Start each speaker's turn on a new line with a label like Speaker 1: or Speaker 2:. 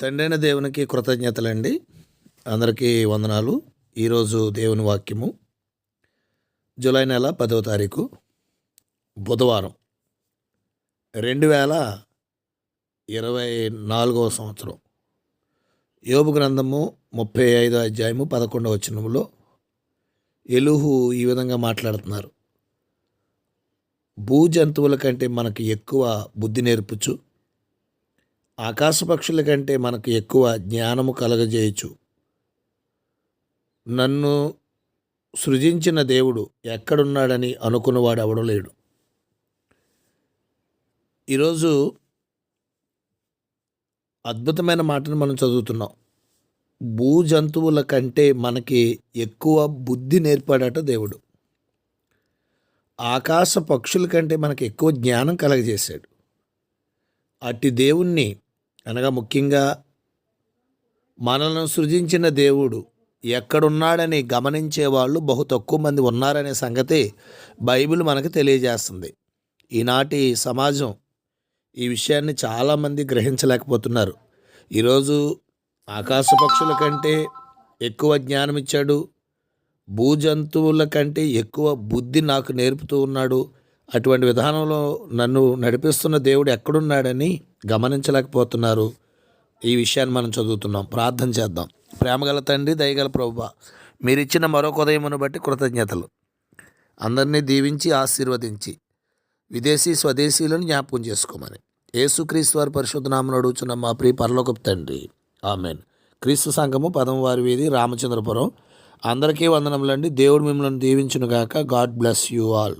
Speaker 1: తండ్రైన దేవునికి కృతజ్ఞతలండి. అందరికీ వందనాలు. ఈరోజు దేవుని వాక్యము జూలై నెల పదవ తారీఖు బుధవారం. రెండు వేల ఇరవై నాలుగవ సంవత్సరం. యోబు గ్రంథము ముప్పై ఐదో అధ్యాయము పదకొండవ వచనంలో ఎలుహు ఈ విధంగా మాట్లాడుతున్నారు. భూ జంతువుల కంటే మనకు ఎక్కువ బుద్ధి నేర్పుచు ఆకాశపక్షుల కంటే మనకు ఎక్కువ జ్ఞానము కలగజేయచ్చు. నన్ను సృజించిన దేవుడు ఎక్కడున్నాడని అనుకున్నవాడు అవడలేడు లేడు. ఈరోజు అద్భుతమైన మాటను మనం చదువుతున్నాం. భూ జంతువుల కంటే మనకి ఎక్కువ బుద్ధి నేర్పాడట దేవుడు. ఆకాశ పక్షుల కంటే మనకి ఎక్కువ జ్ఞానం కలగజేశాడు. అట్టి దేవుణ్ణి అనగా ముఖ్యంగా మనలను సృజించిన దేవుడు ఎక్కడున్నాడని గమనించే వాళ్ళు బహు తక్కువ మంది ఉన్నారనే సంగతి బైబిల్ మనకు తెలియజేస్తుంది. ఈనాటి సమాజం ఈ విషయాన్ని చాలామంది గ్రహించలేకపోతున్నారు. ఈరోజు ఆకాశ పక్షుల కంటే ఎక్కువ జ్ఞానం ఇచ్చాడు భూజంతువుల కంటే ఎక్కువ బుద్ధి నాకు నేర్పుతూ ఉన్నాడు. అటువంటి విధానంలో నన్ను నడిపిస్తున్న దేవుడు ఎక్కడున్నాడని గమనించలేకపోతున్నారు. ఈ విషయాన్ని మనం చదువుతున్నాం. ప్రార్థన చేద్దాం. ప్రేమగల తండ్రి దయగల ప్రభు మీరిచ్చిన మరొక ఉదయమును బట్టి కృతజ్ఞతలు. అందరినీ దీవించి ఆశీర్వదించి విదేశీ స్వదేశీలను జ్ఞాపకం చేసుకోమని. యేసుక్రీస్తు వారి పరిశుద్ధనామను అడుగుచున్న మా ప్రియ పరలోకపు తండ్రి. ఆమెన్. క్రీస్తు సంఘము పదం వారి వీధి రామచంద్రపురం. అందరికీ వందనములండి. దేవుడు మిమ్మల్ని దీవించునుగాక. God bless you all.